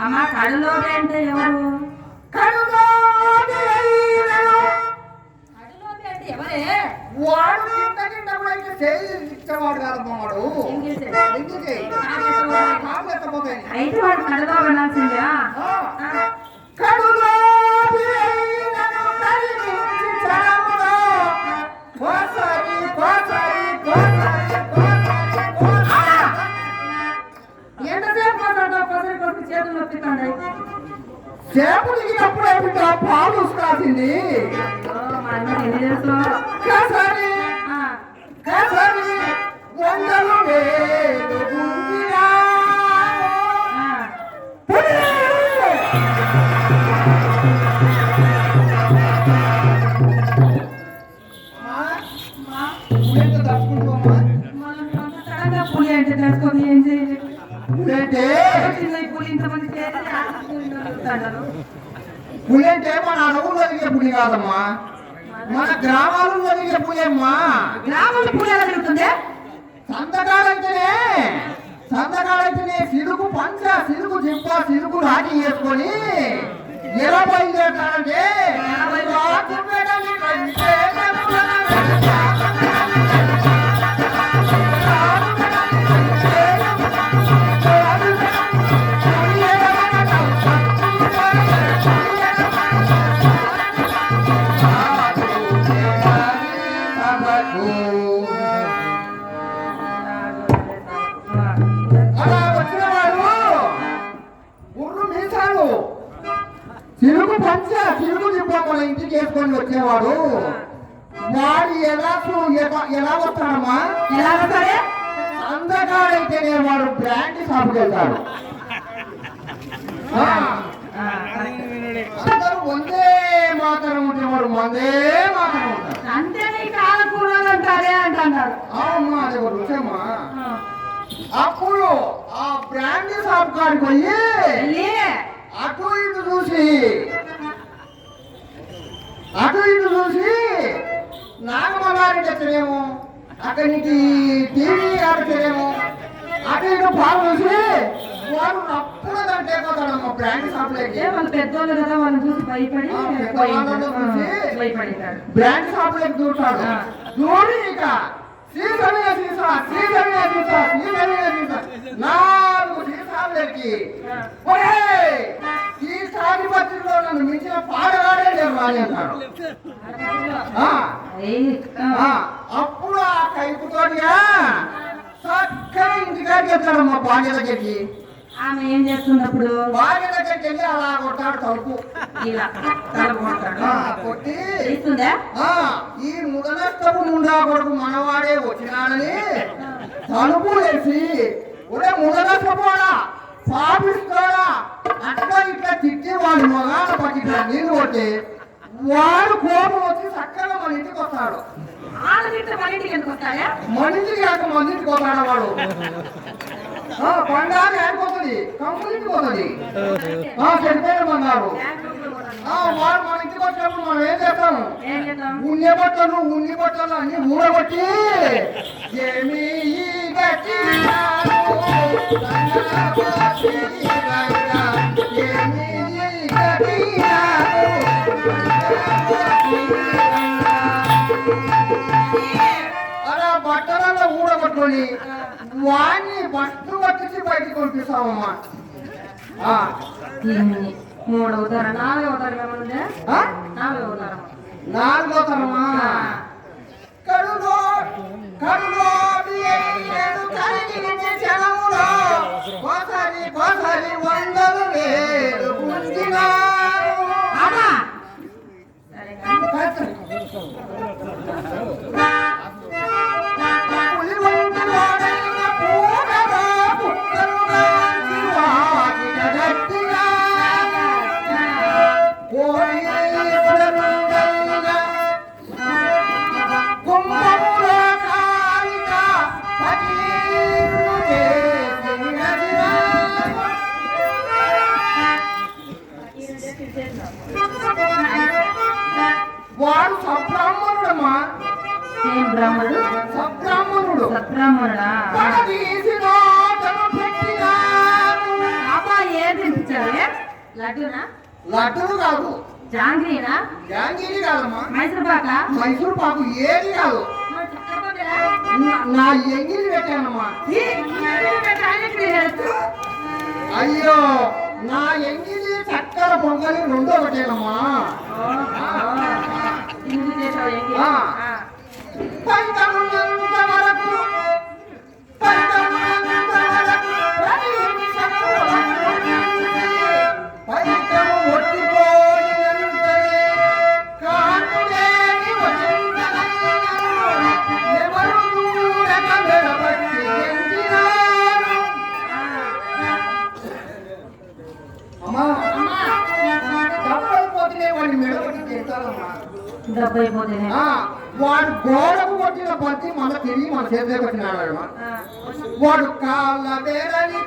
అమ్మ కడులో అంటే ఎవరు? కడులోని అయినను కడులో అంటే ఎవరే? వాడు తింట తింట కూడా ఇంకా చేయి ఇచ్చేవాడు కాదమ్మా వాడు. ఏం చేసేది? ఎందుకే? నాకెత్తపోతాయి. కాళ్ళు ఎత్తపోతాయి అయితే వాడు కడులో వినాల్సిందే తెలుసు కసరి కసరి వందలు వేలు అంటే పులి ఇంతమంది చేసి అంటే మన అడవుల్లో జరిగే పులి కాదమ్మా. మన గ్రామాల్లో జరిగే పులి అమ్మా గ్రామంలో పులి ఎలా తిరుగుతుంది సంతకాలైతేనే సంతకాలైతేనే సిలుగు పంచ సిలుగు జింప సిలుగు రాజీ వేసుకొని ఎలా బయలుదేరుతారంటే అలా వచ్చినవాడు గుర్రు మీసాలు తిరుగు పంచ తిరుగు దిబ్బ మన ఇంటికి వేసుకొని వచ్చేవాడు వాడు ఎలా ఎలా- వస్తాడమ్మా ఎలా వస్తాడే అందగాడైతేనే వాడు బ్రాండ్ షాప్కి వెళ్తాడు అందరూ వందే మాత్రం ఉండేవాడు మందే. అవునమ్మా రుచమ్మా అప్పుడు ఆ బ్రాండ్ షాప్ కాడికి పోయి అటు ఇటు చూసి అటు ఇటు చూసి నాగమల్లారెడ్డి ఎత్తనేమో అక్కడి నుంచి టీవీ ఆడుతారేమో అటు ఇటు పాలు చూసి వాడు అప్పుడంటే పోతాడమ్మ బ్రాండ్ షాప్లోకి వాళ్ళు పెద్దోళ్ళు కదా వాళ్ళని చూసి భయపడి భయపడినాడు బ్రాండ్ షాప్లోకి దూరుతాడు. దూరి ఇక సీసమే సీసా సీసమే సీసా సీసమే సీసా నాలుగు సీసాలు సీసాలకి ఒరే ఈ సాధిపత్రిలో నన్ను మించిన పాడగాడే నేను రాని అంటాడు అప్పుడు ఆ కైపుతోడిగా చక్కగా ఇంటికాడికి వెళ్తాడమ్మా భార్య ఆమె ఏం చేస్తున్నప్పుడు? భార్య దగ్గరికి వెళ్ళి అలా కొడతాడు తలుపు. ఇలా. కొట్టి. ఇస్తుందా? ఈ ముదనష్టపు ముండా కొడుకు మనవాడే వచ్చినాడని తలుపు వేసి ఒరే ముదనష్టపోడా పాపిస్తాడా? అట్లా ఇట్లా తిట్టి వాడి మొగాన పట్టిన నీళ్ళు కొట్టి వాడు కోపం వచ్చి చక్కగా మన ఇంటికి వస్తాడు. మన ఇంటికి మన ఇంటికి కాక మన ఇంటికి వస్తాడు వాడు? పండాలి ఆడిపోతుంది కంపెనీకి పోతుంది? బంగారు. ఆ, వాడు మన ఇంటికి వచ్చినప్పుడు మనం ఏం చేస్తాము ఉన్ని బట్టలు ఉన్ని బట్టలు అన్ని ఊడబట్టి ఏమి. అలా బట్టలలో ఊడబట్టుకొని వాణ్ణి బట్టు పట్టించి బయటికి పంపిస్తామమ్మా ఆ, దీన్ని మూడు అవుతారా నాలుగు అవుతారు ఏమన్నా ఆ? నాలుగు అవుతారు నాలుగో తరమా? కడుగో కడుగో వాడు సబ్రాహ్మణుడమ్మా ఏం బ్రాహ్మణుడు? సబ్రాహ్మణుడు తినిపించాలి లడ్డునా? లడ్డులు కాదు. జాంగ్రీనా? జాంగీరి కాదమ్మా. మైసూర్ పాక? మైసూర్ పాకు ఏది కాదు? నా- ఎంగిలి పెట్టానమ్మా. అయ్యో నా ఎంగిలి చక్కెర పొంగలి రెండో ఒకటేనమ్మా ఇన్ని డబ్బు వాడు గోడకు కొట్టిన పత్తి మన తిరిగి మన చేతిలోకి వచ్చినాడు ఆ. వాడు కాళ్ళ బేరని